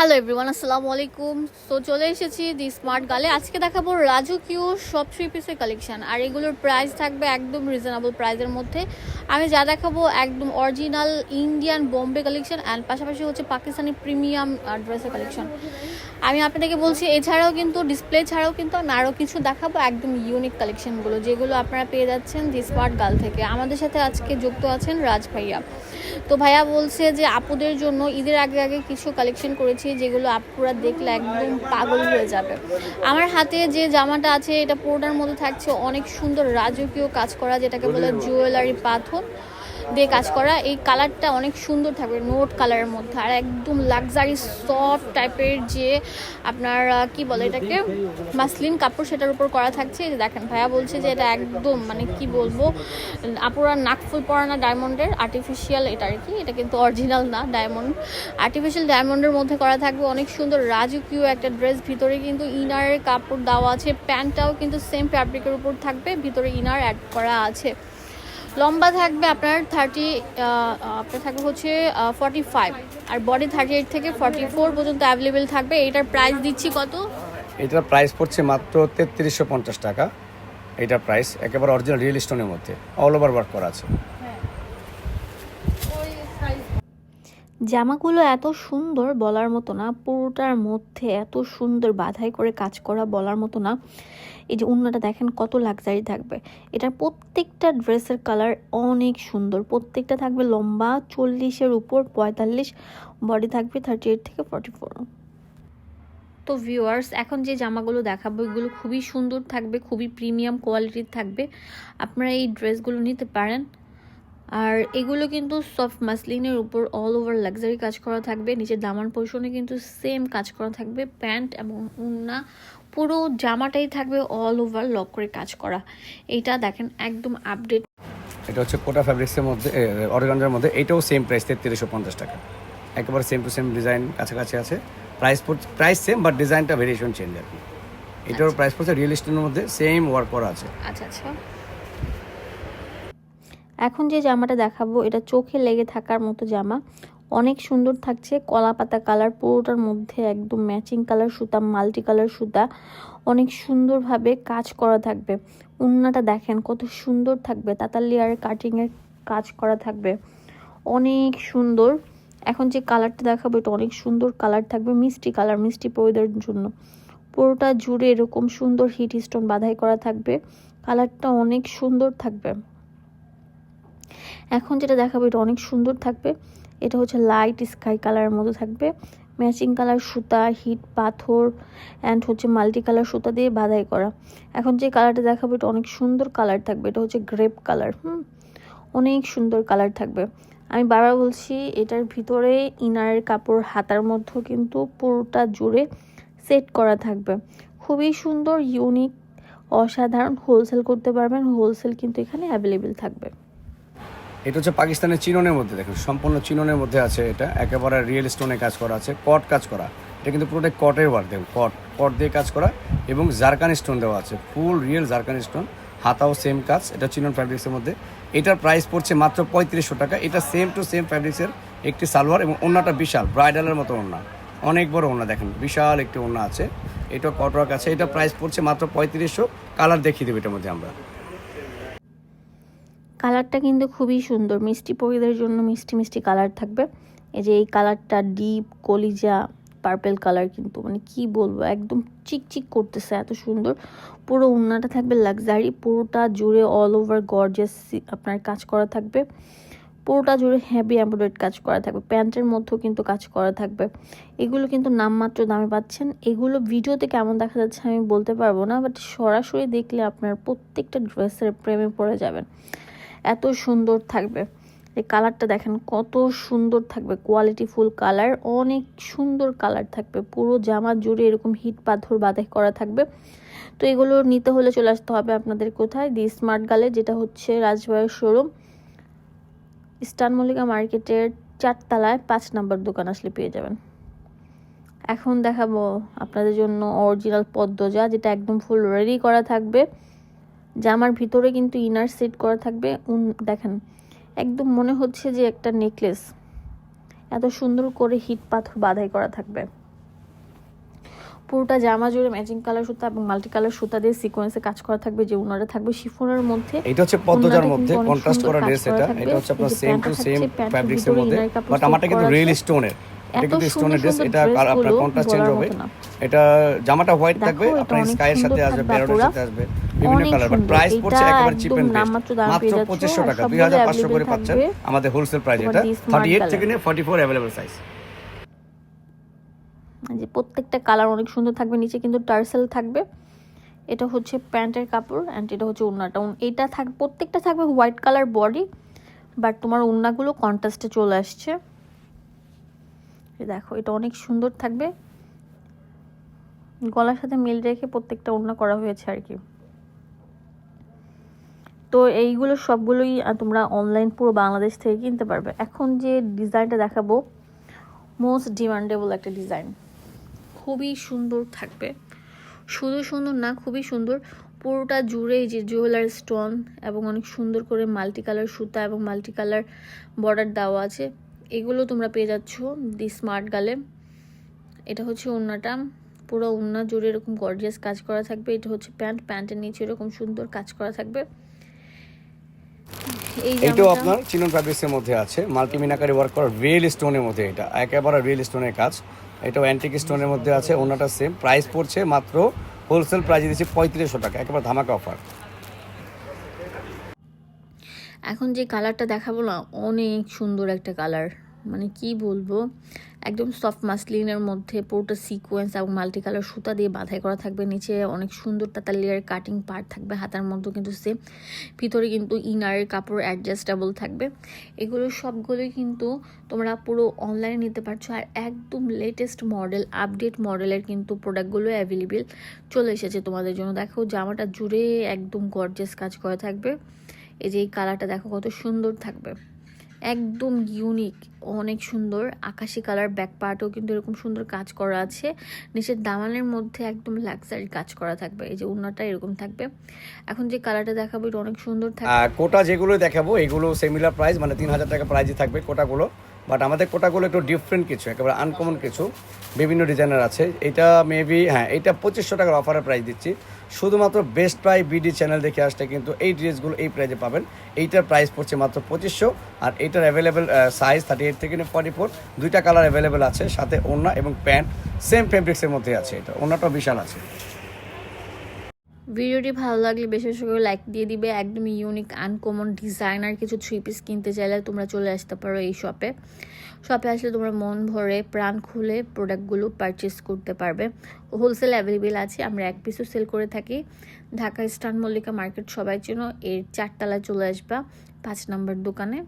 Hello everyone আসসালামু আলাইকুম so চলে এসেছি দি স্মার্ট গালে আজকে দেখাবো রাজকীয় সব থ্রি পিসের কালেকশান আর এগুলোর প্রাইস থাকবে একদম রিজনেবল প্রাইসের মধ্যে। আমি যা দেখাবো একদম original Indian Bombay collection and পাশাপাশি হচ্ছে পাকিস্তানি প্রিমিয়াম ড্রেসের কালেকশন আমি আপনাদেরকে বলছি এছাড়াও কিন্তু ডিসপ্লে ছাড়াও কিন্তু আমি আরও কিছু দেখাবো একদম ইউনিক কালেকশনগুলো যেগুলো আপনারা পেয়ে যাচ্ছেন দি স্মার্ট গাল থেকে। আমাদের সাথে আজকে যুক্ত আছেন রাজ ভাইয়া। তো ভাইয়া বলছে যে আপুদের জন্য ঈদের আগে আগে কিছু কালেকশন করেছি যেগুলো আপুরা দেখলে একদম পাগল হয়ে যাবে। আমার হাতে যে জামাটা আছে এটা পুরোটার মধ্যে থাকছে অনেক সুন্দর রাজকীয় কাজ করা যেটাকে বলে জুয়েলারি পাথর। দিয়ে কাজ করা। এই কালারটা অনেক সুন্দর থাকবে নোট কালারের মধ্যে। আর একদম লাক্সারি সফট টাইপের যে আপনার কি বলে এটাকে? মাসলিন কাপড় সেটার উপর করা থাকছে। এই যে দেখেন, ভাইয়া বলছে যে এটা একদম মানে কি বলব? আপুরা নাকফুল পরানা ডায়মন্ডের? আর্টিফিশিয়াল এটা আর কি। এটা কিন্তু অরিজিনাল না, ডায়মন্ড। আর্টিফিশিয়াল ডায়মন্ডের মধ্যে করা থাকবে অনেক সুন্দর রাজকীয় একটা ড্রেস ভিতরে কিন্তু ইনারের কাপড় দেওয়া আছে। প্যান্টটাও কিন্তু সেম ফ্যাব্রিকের উপর থাকবে। ভিতরে ইনার অ্যাড করা আছে। লম্বা থাকবে আপনার থার্টি আপনার থাকবে হচ্ছে ফর্টি ফাইভ আর বডি থার্টি এইট থেকে ফর্টি ফোর পর্যন্ত অ্যাভেলেবেল থাকবে। এটার প্রাইস দিচ্ছি কত? এটার প্রাইস পড়ছে মাত্র তেত্রিশশো পঞ্চাশ টাকা। এটার প্রাইস একেবারে অরিজিনাল রিয়েল স্টোনের মধ্যে। অল ওভার ওয়ার্ক করা আছে। জামাগুলো এত সুন্দর বলার মতো না, পুরোটার মধ্যে এত সুন্দর বাধাই করে কাজ করা বলার মতো না। এই যে উন্নাটা দেখেন কত লাক্সারি থাকবে। এটার প্রত্যেকটা ড্রেসের কালার অনেক সুন্দর। প্রত্যেকটা থাকবে লম্বা চল্লিশের উপর পঁয়তাল্লিশ বডি থাকবে থার্টি এইট থেকে ফর্টি ফোর তো ভিউয়ার্স এখন যে জামাগুলো দেখাবো, এগুলো খুবই সুন্দর থাকবে, খুবই প্রিমিয়াম কোয়ালিটির থাকবে। আপনারা এই ড্রেসগুলো নিতে পারেন। আর এগুলো কিন্তু সফট মাসলিনের উপর অল ওভার লাক্সারি কাজ করা থাকবে। নিচের দামান পোর্শনে কিন্তু সেম কাজ করা থাকবে। প্যান্ট এবং উন্না পুরো জামাটাই থাকবে অল ওভার লক করে কাজ করা। এইটা দেখেন একদম আপডেট এটা হচ্ছে কোটা ফ্যাব্রিক্সের মধ্যে অরিগানজার মধ্যে। এটাও সেম প্রাইস তেত্রিশশো পঞ্চাশ টাকা। একেবারে সেম টু সেম ডিজাইন কাছাকাছি আছে। প্রাইস প্রাইস সেম বাট ডিজাইনটা ভেরিয়েশন চেঞ্জ আর কি। এটারও প্রাইস পড়ছে রিয়েল স্টোনের মধ্যে সেম ওয়ার্ক করা আছে। আচ্ছা আচ্ছা। এখন যে জামাটা দেখাবো, এটা চোখে লেগে থাকার মতো জামা। অনেক সুন্দর থাকছে, কলা পাতা কালার, পুরোটার মধ্যে একদম ম্যাচিং কালার সুতা মাল্টি কালার সুতা। অনেক সুন্দরভাবে কাজ করা থাকবে। উন্নাটা দেখেন কত সুন্দর থাকবে তাতার আর কাটিংয়ের কাজ করা থাকবে। অনেক সুন্দর। এখন যে কালারটা দেখাবো, এটা অনেক সুন্দর কালার থাকবে, মিষ্টি কালার মিষ্টি পরিদের জন্য। পুরোটা জুড়ে এরকম সুন্দর হিট স্টোন বাধাই করা থাকবে। কালারটা অনেক সুন্দর থাকবে। এখন যেটা দেখাবো, এটা অনেক সুন্দর থাকবে। এটা হচ্ছে লাইট স্কাই কালারের মতো থাকবে। ম্যাচিং কালার সুতা হিট পাথর অ্যান্ড হচ্ছে মাল্টি কালার সুতা দিয়ে বাধাই করা। এখন যে কালারটা দেখাবো, এটা অনেক সুন্দর কালার থাকবে। এটা হচ্ছে গ্রেপ কালার হুম? অনেক সুন্দর কালার থাকবে। আমি বারবার বলছি, এটার ভিতরে ইনারের কাপড় হাতার মধ্যেও কিন্তু পুরোটা জুড়ে সেট করা থাকবে। খুবই সুন্দর ইউনিক অসাধারণ হোলসেল করতে পারবেন। হোলসেল কিন্তু এখানে অ্যাভেলেবেল থাকবে। এটা হচ্ছে পাকিস্তানের চিননের মধ্যে, দেখুন, সম্পূর্ণ চিননের মধ্যে আছে এটা। একেবারে রিয়েল স্টোনে কাজ করা আছে কট কাজ করা। এটা কিন্তু পুরোটাই কটের ওয়ার্ক দেখুন কট কট দিয়ে কাজ করা এবং জারকান স্টোন দেওয়া আছে ফুল রিয়েল জারকান স্টোন হাতাও সেম কাজ, এটা চিনন ফ্যাব্রিক্সের মধ্যে। এটার প্রাইস পড়ছে মাত্র পঁয়ত্রিশশো টাকা, এটা সেম টু সেম ফ্যাব্রিক্সের একটি সালোয়ার এবং ওনাটা বিশাল ব্রাইডালের মতো ওনা অনেক বড় ওনা দেখেন, বিশাল একটি ওনা আছে। এটা কটওয়ার্ক আছে এটা প্রাইস পড়ছে মাত্র পঁয়ত্রিশশো কালার দেখিয়ে দেবো এটার মধ্যে আমরা। কালারটা কিন্তু খুবই সুন্দর। মিষ্টি পরিদের জন্য মিষ্টি মিষ্টি কালার থাকবে। এই যে এই কালারটা ডিপ কলিজা পার্পেল কালার কিন্তু মানে কি বলব, একদম চিকচিক করতেছে, এত সুন্দর। পুরো উন্নাটা থাকবে লাক্সারি, পুরোটা জুড়ে অল ওভার গর্জেস আপনার কাজ করা থাকবে। পুরোটা জুড়ে হেভি এমব্রয়েড কাজ করা থাকবে। প্যান্টের মধ্যেও কিন্তু কাজ করা থাকবে। এগুলো কিন্তু নামমাত্র দামে পাচ্ছেন। এগুলো ভিডিওতে কেমন দেখা যাচ্ছে আমি বলতে পারব না বাট সরাসরি দেখলে আপনার প্রত্যেকটা ড্রেসের প্রেমে পড়ে যাবেন। এত সুন্দর থাকবে। এই কালারটা দেখেন, কত সুন্দর থাকবে। কোয়ালিটি ফুল কালার, অনেক সুন্দর কালার থাকবে। পুরো জামা জুড়ে এরকম হিট পাথর বাধাই করা থাকবে। তো এগুলো নিতে হলে চলে আসতে হবে আপনাদের কোথায়? দি স্মার্ট গালে, যেটা হচ্ছে রাজবাড়ির শোরুম। ইস্টার্ন মল্লিকা মার্কেটের চারতলায় পাঁচ নাম্বার দোকান আসলে পেয়ে যাবেন। এখন দেখাবো আপনাদের জন্য অরিজিনাল পদ্মজা, যেটা একদম ফুল রেডি করা থাকবে। জামার ভিতরে কিন্তু ইনার সেট করা থাকবে। উন দেখেন একদম মনে হচ্ছে যে একটা নেকলেস এত সুন্দর করে হিট পাথর বাধাই করা থাকবে। পুরোটা জামা জুড়ে ম্যাচিং কালার সুতা এবং মাল্টি কালার সুতা দিয়ে সিকোয়েন্সে কাজ করা থাকবে যে উনারা থাকবে শিফনের মধ্যে। এটা হচ্ছে পদ্মজার মধ্যে। কন্ট্রাস্ট করা ড্রেস এটা। এটা হচ্ছে আপনার সেম টু সেম ফ্যাব্রিক্সের ভিতরে মধ্যে। বাট আমারটা কিন্তু রিয়েল স্টোনের এটা কিন্তু স্টোনের ড্রেস এটা আপনার কন্ট্রাস্ট চেঞ্জ হবে। এটা জামাটা হোয়াইট থাকবে আপনার অনেক স্কাইয়ের সাথে আসবে প্যারোটের সাথে আসবে। বিভিন্ন কালার বাট প্রাইস পড়ছে একেবারে চিপ এন্ড বেস্ট মাত্র টাকা সবগুলো দুই হাজার পাঁচশো করে পাচ্ছেন আমাদের হোলসেল প্রাইস এটা দিয়ে smart থার্টি এইট colour। থেকে নিয়ে সাইজ যে প্রত্যেকটা কালার অনেক সুন্দর থাকবে নিচে কিন্তু টার্সেল থাকবে। এটা হচ্ছে প্যান্টের কাপড় অ্যান্ড এটা হচ্ছে এটা থাক প্রত্যেকটা থাকবে হোয়াইট কালার বডি বাট তোমার ওড়নাগুলো কন্ট্রাস্টে চলে আসছে। দেখো এটা অনেক সুন্দর থাকবে। গলার সাথে মিল রেখে প্রত্যেকটা ওড়না করা হয়েছে আর কি। তো এইগুলো সবগুলোই তোমরা অনলাইন পুরো বাংলাদেশ থেকে কিনতে পারবে। এখন যে ডিজাইনটা দেখাবো মোস্ট ডিমান্ডেবল একটা ডিজাইন খুবই সুন্দর থাকবে। শুধু সুন্দর না, খুবই সুন্দর। পুরোটা জুড়ে এই যে জুয়েলার স্টোন এবং অনেক সুন্দর করে মাল্টি কালার সুতা এবং মাল্টি কালার বর্ডার দেওয়া আছে, এগুলো তোমরা পেয়ে যাচ্ছ দি স্মার্ট গালে এটা হচ্ছে ওড়নাটা। পুরো ওড়না জুড়ে এরকম গর্জিয়াস কাজ করা থাকবে। এটা হচ্ছে প্যান্ট, প্যান্টের নিচে এরকম সুন্দর কাজ করা থাকবে। এই এইটাও আপনার চিনন ফ্যাব্রিক্সের মধ্যে আছে মাল্টিমিনাকারি ওয়ার্ক করা রিয়েল স্টোনের মধ্যে এটা একেবারে রিয়েল স্টোনের কাজ। এটাও অ্যান্টিক স্টোনের মধ্যে আছে ওনাটা সেম প্রাইস পড়ছে মাত্র হোলসেল প্রাইস দিচ্ছে পঁয়ত্রিশশো টাকা একেবারে ধামাকা অফার এখন যে কালারটা দেখাবো না অনেক সুন্দর একটা কালার মানে কি বলব? একদম সফট মাসলিনের মধ্যে পুরোটা সিকোয়েন্স এবং মাল্টি কালার সুতা দিয়ে বাঁধাই করা থাকবে। নিচে অনেক সুন্দর তাতালিয়ার কাটিং পার্ট থাকবে, হাতার মধ্যে কিন্তু সেম ভিতরে কিন্তু ইনারের কাপড় অ্যাডজাস্টেবল থাকবে। এগুলো সবগুলোই কিন্তু তোমরা পুরো অনলাইনে নিতে পারছ আর একদম লেটেস্ট মডেল আপডেট মডেলের কিন্তু প্রোডাক্টগুলো অ্যাভেলেবেল চলে এসেছে তোমাদের জন্য। দেখো জামাটা জুড়ে একদম গর্জেস কাজ করা থাকবে। এই যে এই কালারটা দেখো কত সুন্দর থাকবে। একদম ইউনিক অনেক সুন্দর। আকাশি কালার ব্যাক পার্টও কিন্তু এরকম সুন্দর কাজ করা আছে। নিচের দামানের মধ্যে একদম লাক্সারি কাজ করা থাকবে। এই যে উন্নাটা এরকম থাকবে। এখন যে কালারটা দেখাবো, এটা অনেক সুন্দর থাকবে কোটা যেগুলো দেখাবো, এগুলো সিমিলার প্রাইস মানে তিন হাজার টাকা প্রাইজই থাকবে কোটাগুলো। বাট আমাদের কোটাগুলো একটু ডিফারেন্ট কিছু, একেবারে আনকমন কিছু। বিভিন্ন ডিজাইনের আছে। এটা মেবি হ্যাঁ এটা পঁচিশশো টাকার অফারের প্রাইস দিচ্ছি। শুধুমাত্র বেস্ট প্রাই বিডি চ্যানেল দেখে আসলে কিন্তু এই ড্রেসগুলো এই প্রাইজে পাবেন। এইটার প্রাইস পড়ছে মাত্র পঁচিশশো আর এইটার অ্যাভেলেবেল সাইজ থার্টি এইট থেকে ফর্টি ফোর দুইটা কালার অ্যাভেলেবেল আছে, সাথে ওড়না এবং প্যান্ট। সেম ফেব্রিক্সের মধ্যে আছে এটা। ওড়নাটাও বিশাল আছে। ভিডিওটি ভালো লাগলে বেশি বেশি করে লাইক দিয়ে দিবে। একদম ইউনিক আনকমন ডিজাইনার কিছু থ্রি পিস কিনতে চাইলে তোমরা চলে আসতে পারো এই শপে শপে আসলে তোমরা মন ভরে, প্রাণ খুলে প্রোডাক্টগুলো পারচেস করতে পারবে। হোলসেল অ্যাভেলেবেল আছে, আমরা এক পিসও সেল করে থাকি। ঢাকা স্টান মল্লিকা মার্কেট সবাই জন্য এর চারতলায় চলে আসবা পাঁচ নম্বর দোকানে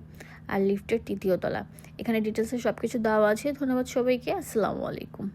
আর লিফটের তৃতীয় তলা। এখানে ডিটেলসে সব কিছু দেওয়া আছে। ধন্যবাদ সবাইকে, আসসালামু আলাইকুম।